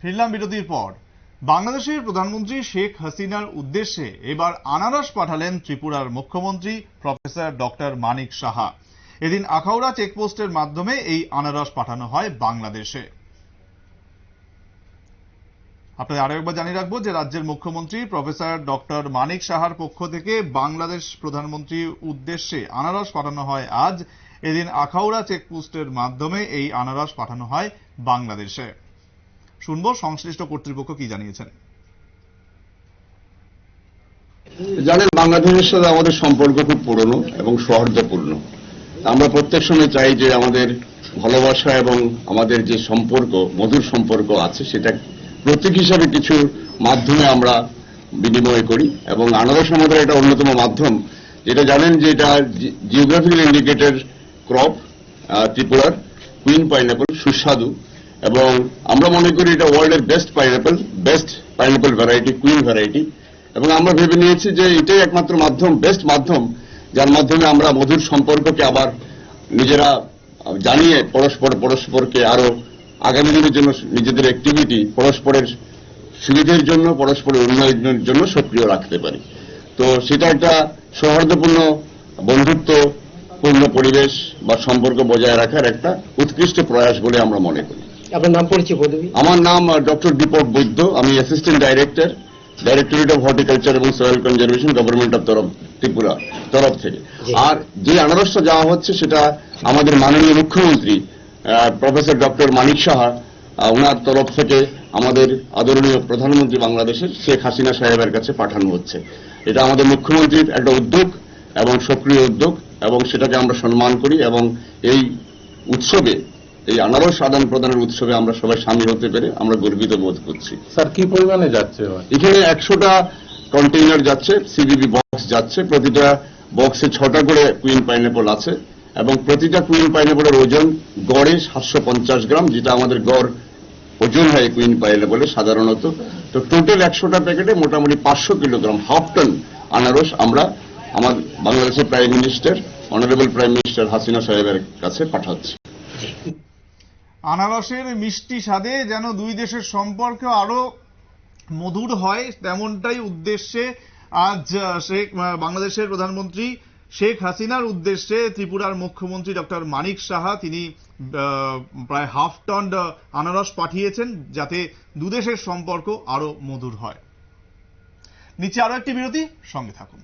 ফিরলাম বিরতির পর। বাংলাদেশের প্রধানমন্ত্রী শেখ হাসিনার উদ্দেশ্যে এবার আনারস পাঠালেন ত্রিপুরার মুখ্যমন্ত্রী প্রফেসর ডক্টর মানিক সাহা। এদিন আখাউড়া চেকপোস্টের মাধ্যমে এই আনারস পাঠানো হয় বাংলাদেশে। আপনাদের আরও একবার জানিয়ে রাখব যে রাজ্যের মুখ্যমন্ত্রী প্রফেসর ডক্টর মানিক সাহার পক্ষ থেকে বাংলাদেশ প্রধানমন্ত্রীর উদ্দেশ্যে আনারস পাঠানো হয় আজ। এদিন আখাউড়া চেকপোস্টের মাধ্যমে এই আনারস পাঠানো হয় বাংলাদেশে। শুনব, সংশ্লিষ্ট কর্তৃপক্ষ কি জানিয়েছেন। জানেন বাংলাদেশের সাথে আমাদের সম্পর্ক খুব পুরনো এবং সৌহার্দ্যপূর্ণ। আমরা প্রত্যেক সময় চাই যে আমাদের ভালোবাসা এবং আমাদের যে সম্পর্ক, মধুর সম্পর্ক আছে, সেটা প্রতীক হিসাবে কিছু মাধ্যমে আমরা বিনিময় করি এবং আনারস আমাদের একটা অন্যতম মাধ্যম। যেটা জানেন যে এটা জিওগ্রাফিক্যাল ইন্ডিকেটর ক্রপ ত্রিপুরার কুইন পাইনাপল সুস্বাদু। এবং আমরা মনে করি এটা ওয়ার্ল্ডের best pineapple best pineapple variety queen variety এবং আমরা ভেবে নিয়েছি যে এটাই একমাত্র মাধ্যম বেস্ট মাধ্যম, যার মাধ্যমে আমরা মধুর সম্পর্ককে আবার নিজেরা জানিয়ে পরস্পর, পরস্পরকে আরও আগামী দিনের জন্য নিজেদের অ্যাক্টিভিটি পরস্পরের সুবিধের জন্য, পরস্পরের উন্নয়নের জন্য সক্রিয় রাখতে পারি। তো সেটা একটা সৌহার্দ্যপূর্ণ বন্ধুত্বপূর্ণ পরিবেশ বা সম্পর্ক বজায় রাখার একটা উৎকৃষ্ট প্রয়াস বলে আমরা মনে করি। আপনার নাম পরিচয় পদবী আমার নাম ডক্টর দীপক বৈদ্য। আমি assistant director directorate of horticulture এবং সয়েল কনজারভেশন গভর্নমেন্ট অফ তরফ ত্রিপুরা তরফ থেকে। আর যে আনারসটা যাওয়া হচ্ছে সেটা আমাদের মাননীয় মুখ্যমন্ত্রী প্রফেসর ডক্টর মানিক সাহা ওনার তরফ থেকে আমাদের আদরণীয় প্রধানমন্ত্রী বাংলাদেশের শেখ হাসিনা সাহেবের কাছে পাঠানো হচ্ছে। এটা আমাদের মুখ্যমন্ত্রীর একটা উদ্যোগ এবং সক্রিয় উদ্যোগ এবং সেটাকে আমরা সম্মান করি এবং এই উৎসবে এই আনারস আদান প্রদানের উৎসবে আমরা সবাই সামিল হতে পেরে আমরা গর্বিত বোধ করছি। স্যার কি পরিমাণে যাচ্ছে এখানে একশোটা কন্টেইনার যাচ্ছে সিবিবি বক্স যাচ্ছে প্রতিটা বক্সে ছটা করে কুইন পাইনাপল আছে এবং প্রতিটা কুইন পাইনাপলের ওজন গড়ে সাতশো পঞ্চাশ গ্রাম যেটা আমাদের গড় ওজন হয় কুইন পাইনাপলে সাধারণত। তো টোটাল একশোটা প্যাকেটে মোটামুটি পাঁচশো কিলোগ্রাম হাফ টন আনারস আমরা আমার বাংলাদেশের prime minister honourable prime minister Hasina সাহেবের কাছে পাঠাচ্ছি। আনারসের মিষ্টি স্বাদে যেন দুই দেশের সম্পর্ক আরও মধুর হয়, তেমনটাই উদ্দেশ্যে আজ শেখ বাংলাদেশের প্রধানমন্ত্রী শেখ হাসিনার উদ্দেশ্যে ত্রিপুরার মুখ্যমন্ত্রী ডক্টর মানিক সাহা তিনি প্রায় হাফ টন আনারস পাঠিয়েছেন যাতে দুদেশের সম্পর্ক আরও মধুর হয়। নিচে আরও একটি বিরতি, সঙ্গে থাকুন।